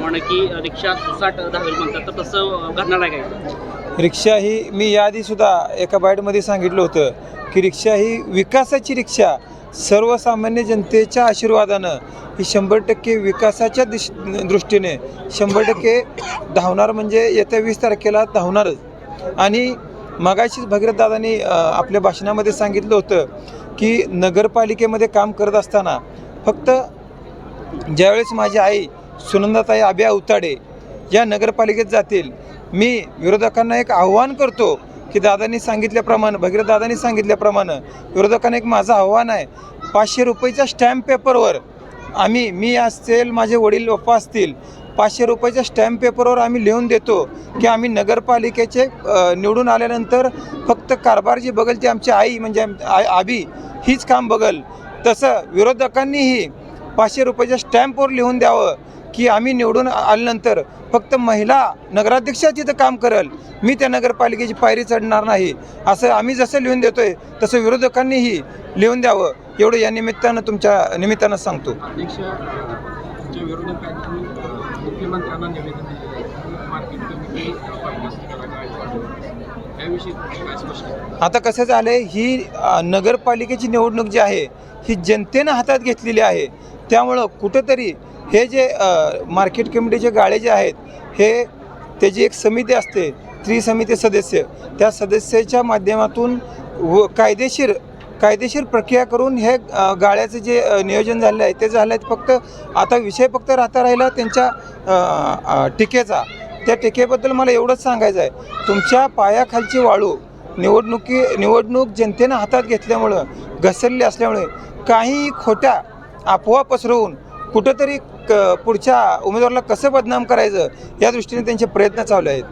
सांगितल्याप्रमाणे की रिक्षा सुसाट धावेल म्हणतात. तर तसं घडणार आहे काय रिक्षा ही मी याआधीसुद्धा एका बाईटमध्ये सांगितलं होतं की रिक्षा ही विकासाची रिक्षा. सर्वसामान्य जनतेच्या आशीर्वादानं ही शंभर टक्के विकासाच्या दिश दृष्टीने शंभर टक्के धावणार म्हणजे येत्या वीस तारखेला धावणारच. आणि मगाशीच भगीरथदादांनी आपल्या भाषणामध्ये सांगितलं होतं की नगरपालिकेमध्ये काम करत असताना फक्त ज्यावेळेस माझी आई सुनंदाताई आबे अवताडे या नगरपालिकेत जातील. मी विरोधकांना एक आव्हान करतो की दादांनी सांगितल्याप्रमाणे भगीरथ दादांनी सांगितल्याप्रमाणे विरोधकांना एक माझं आव्हान आहे. पाचशे रुपयेच्या स्टॅम्प पेपरवर आम्ही मी असेल माझे वडील पप्पा असतील पाचशे रुपयाच्या स्टॅम्प पेपरवर आम्ही लिहून देतो की आम्ही नगरपालिकेचे निवडून आल्यानंतर फक्त कारभार जी बघल ती आमची आई म्हणजे आ- आबी हीच काम बघल. तसं विरोधकांनीही पाचशे रुपयाच्या स्टॅम्पवर लिहून द्यावं. की आम्ही निवडून आल्यानंतर फक्त महिला नगराध्यक्ष तिथं काम करल. मी त्या नगरपालिकेची पायरी चढणार नाही. असं आम्ही जसं लिहून देतोय तसं विरोधकांनीही लिहून द्यावं. एवढं या निमित्तानं तुमच्या निमित्तानं सांगतो? आता कसं झालं आहे ही नगरपालिकेची निवडणूक जी आहे ही जनतेनं हातात घेतलेली आहे. त्यामुळं कुठंतरी हे जे मार्केट कमिटीचे गाळे जे आहेत हे त्याची एक समिती असते त्रिसमिती सदस्य त्या सदस्याच्या माध्यमातून व कायदेशीर कायदेशीर प्रक्रिया करून हे गाळ्याचं जे नियोजन झालेलं आहे ते झालं आहे. फक्त आता विषय फक्त राहता राहिला त्यांच्या टीकेचा. त्या टीकेबद्दल मला एवढंच सांगायचं आहे. तुमच्या पायाखालची वाळू निवडणुकी निवडणूक जनतेनं हातात घेतल्यामुळं घसरली असल्यामुळे काही खोट्या अफवा पसरवून कुठंतरी क पुढच्या उमेदवाराला कसं बदनाम करायचं या दृष्टीने त्यांचे प्रयत्न चालू आहेत.